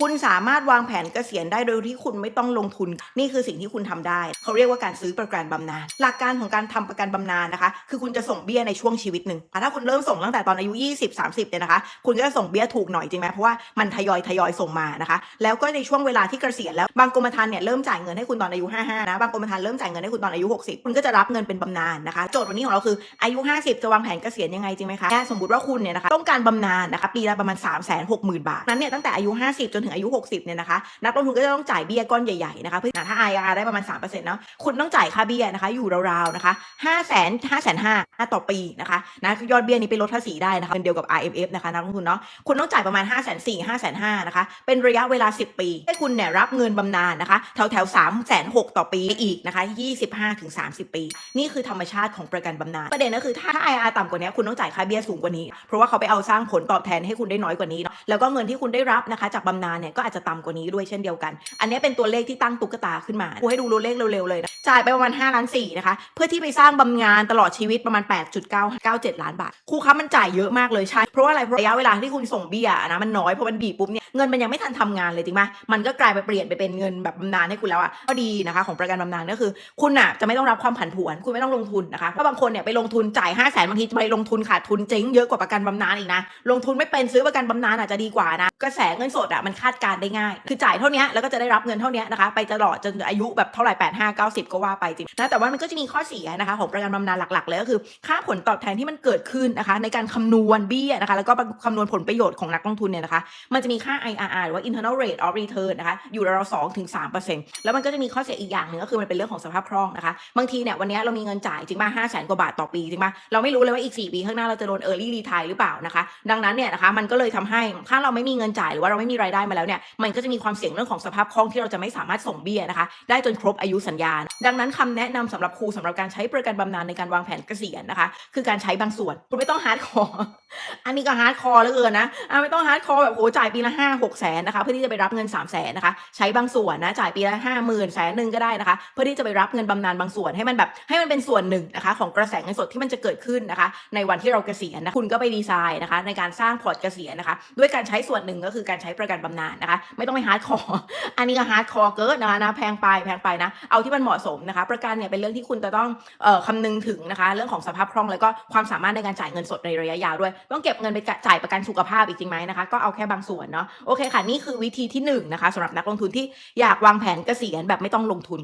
คุณสามารถวางแผนเกษียณได้โดยที่คุณไม่ต้องลงทุน นี่คือสิ่งที่คุณทำได้ เขาเรียกว่าการซื้อประกันบำนาญหลักการของการทำประกันบำนาญนะคะ คือคุณจะส่งเบี้ยในช่วงชีวิตหนึ่งถ้าคุณเริ่มส่งตั้งแต่ตอนอายุ 20 30เนี่ยนะคะ คุณก็จะส่งเบี้ยถูกหน่อยจริงไหมเพราะว่ามันทยอยทยอยส่งมานะคะ แล้วก็ในช่วงเวลาที่เกษียณแล้วบางกรมธรรม์เนี่ยเริ่มจ่ายเงินให้คุณตอนอายุ 55 นะบางกรมธรรม์เริ่มจ่ายเงินให้คุณตอนอายุ 60 คุณก็จะรับเงินเป็นบำนาญนะคะโจทย์วันนี้ของเราคืออายุ 50 จะวางแผนเกษียณยังไงจริงไหมคะสมมติว่าคุณเนี่ยนะคะต้องการบำนาญนะคะปีละประมาณ 3 6 0 0 0 0 บาทนั้นเนี่ยตั้งแต่อายุ 50 จนถึงอายุ 60เนี่ยนะคะนักลงทุนก็จะต้องจ่ายเบี้ยก้อนใหญ่ๆนะคะเพื่อถ้า IRR ได้ประมาณ3%เนาะคุณต้องจ่ายค่าเบี้ยนะคะ อยู่ราวๆนะคะ5 0 0 0 0 0 5 5 0 0ต่อปีนะคะนะยอดเบี้ยนี้ไปลดภาษีได้นะคะเป็นเดียวกับ IMF นะคะนักลงทุนเนาะคุณต้องจ่ายประมาณ 5 4 0 0 0 0 5 5 0 0นะคะเป็นระยะเวลา 10 ปี ให้คุณเนี่ยรับเงินบำนาญนะคะแถวแถวๆ3 6 0 0 0ต่อปีอีกนะคะ25ถึง30 ปี นี่คือธรรมชาติของประกันบำนาญประเด็นก็คือถ้า IRR ต่ำกว่านี้คุณต้องจ่ายค่าเบี้ยสูงกว่านี้ เพราะว่าเขาไปเอาสร้างผลตอบแทนให้คุณได้น้อยกว่านี้เนาะแล้วก็เงินที่คุณได้รับนะคะจากบำนาญเนี่ยก็อาจจะต่ำกว่านี้ด้วยเช่นเดียวกัน อันนี้เป็นตัวเลขที่ตั้งตุ๊กตาขึ้นมากูให้ดูตัวเลขเร็วๆเลยนะจ่ายไปประมาณ5ล้าน4นะคะ เพื่อที่ไปสร้างบำงานตลอดชีวิตประมาณ 8.997 ล้านบาทครูคะมันจ่ายเยอะมากเลยใช่เพราะว่าอะไรเพราะระยะเวลาที่คุณส่งเบี้ยนะมันน้อยเพราะมันบีบปุ๊บเนี่ยเงินมันยังไม่ทันทำงานเลยจริงไหมมันก็กลายไปเปลี่ยนไปเป็นเงินแบบบำนาญให้คุณแล้วอะก็ดีนะคะ ของประกันบำนาญก็คือ คุณอะจะไม่ต้องรับความผันผวน คุณไม่ต้องลงทุนนะคะเพราะบางคนเนี่ยไปลงทุนจ่าย5 0 0แสนบางทีไปลงทุนขาดทุนเจ๊งเยอะกว่าประกันบำนาญอีกนะลงทุนไม่เป็นซื้อประกันบำนาญอาจจะดีกว่านะกระแสเงินสดอะมันคาดการได้ง่าย คือจ่ายเท่านี้แล้วก็จะได้รับเงินเท่านี้นะคะไปตลอดจนอายุแบบเท่าไหร่8 5 9 0ก็ว่าไปจริงนะแต่ว่ามันก็จะมีข้อเสียนะคะของประกันบำนาญหลักๆเลยก็คือ ค่าผลตอบแทนที่มันเกิดขึ้นนะคะ ในการคำนวณเบี้ยนะคะ แล้วก็คำนวณผลประโยชน์ของนักลงทุนเนี่ยนะคะ มันจะมีค่า IRR หรือว่า internal rate of return นะคะ อยู่ราวๆ2ถึง3%แล้วมันก็จะมีข้อเสียอีกอย่างหนึ่งก็คือมันเป็นเรื่องของสภาพคล่องนะคะ บางทีเนี่ยวันนี้เรามีเงินจ่ายจริงป่ะห้าแสนกว่าบาทต่อปีจริงป่ะเราไม่รู้เลยว่าอีก4ปีข้างหน้าเราจะโดน early retire หรือเปล่านะคะ ดังนั้นเนี่ยนะคะมันก็เลยทำให้ถ้าเราไม่มีเงินจ่ายหรือว่าเราไม่มีรายได้มาแล้วเนี่ยมันก็จะมีความเสี่ยงเรื่องของสภาพคล่องที่เราจะไม่สามารถส่งเบี้ยนะคะ ได้จนครบอายุสัญญา ดังนั้นคำแนะนำสำหรับครูสำหรับการใช้ประกันบำนาญในการวางแผนเกษียณนะคะ คือการใช้บางส่วนคุณไม่ต้องฮาร์ดคอร์อันนี้ก็ฮาร์ดคอร์เหลือเกินนะอะไม่ต้องฮาร์ดคอร์แบบโหจ่ายปีละห้าหกแสนนะคะเพื่อที่จะไปรับเงินสามแสนนะคะใช้บางส่วนนะจ่ายปีละห้าหมื่นแสนหนึ่งก็ได้นะคะ เพื่อที่จะไปรับเงินบำนาญบางส่วนให้มันแบบให้มันเป็นส่วนหนึ่งนะคะของกระแสเงินสดที่มันจะเกิดขึ้นนะคะ ในวันที่เราเกษียณนะคุณก็ไปดีไซน์นะคะ ในการสร้างพอร์ตเกษียณนะคะ ด้วยการใช้ส่วนหนึ่งก็คือการใช้ประกันบำนาญนะคะ ไม่ต้องไปฮาร์ดคอร์อันนี้ก็ฮาร์ดคอร์เกินนะคะนะแพงไปแพงไปนะเอาที่มันเหมาะสมนะคะ ประกันเนี่ยเป็นเรื่องที่คุณจะต้องเอ่อคำนึงถึงนะคะ เรื่องของสภาพคล่องแล้วก็ความสามารถในการจ่ายเงินสดในระยะยาวด้วย ต้องเก็บเงินไปจ่ายประกันสุขภาพอีกจริงไหมนะคะ ก็เอาแค่บางส่วนเนาะโอเคค่ะ นี่คือวิธีที่หนึ่งนะคะสำหรับนักลงทุนที่อยากวางแผนเกษียณแบบไม่ต้องลงทุน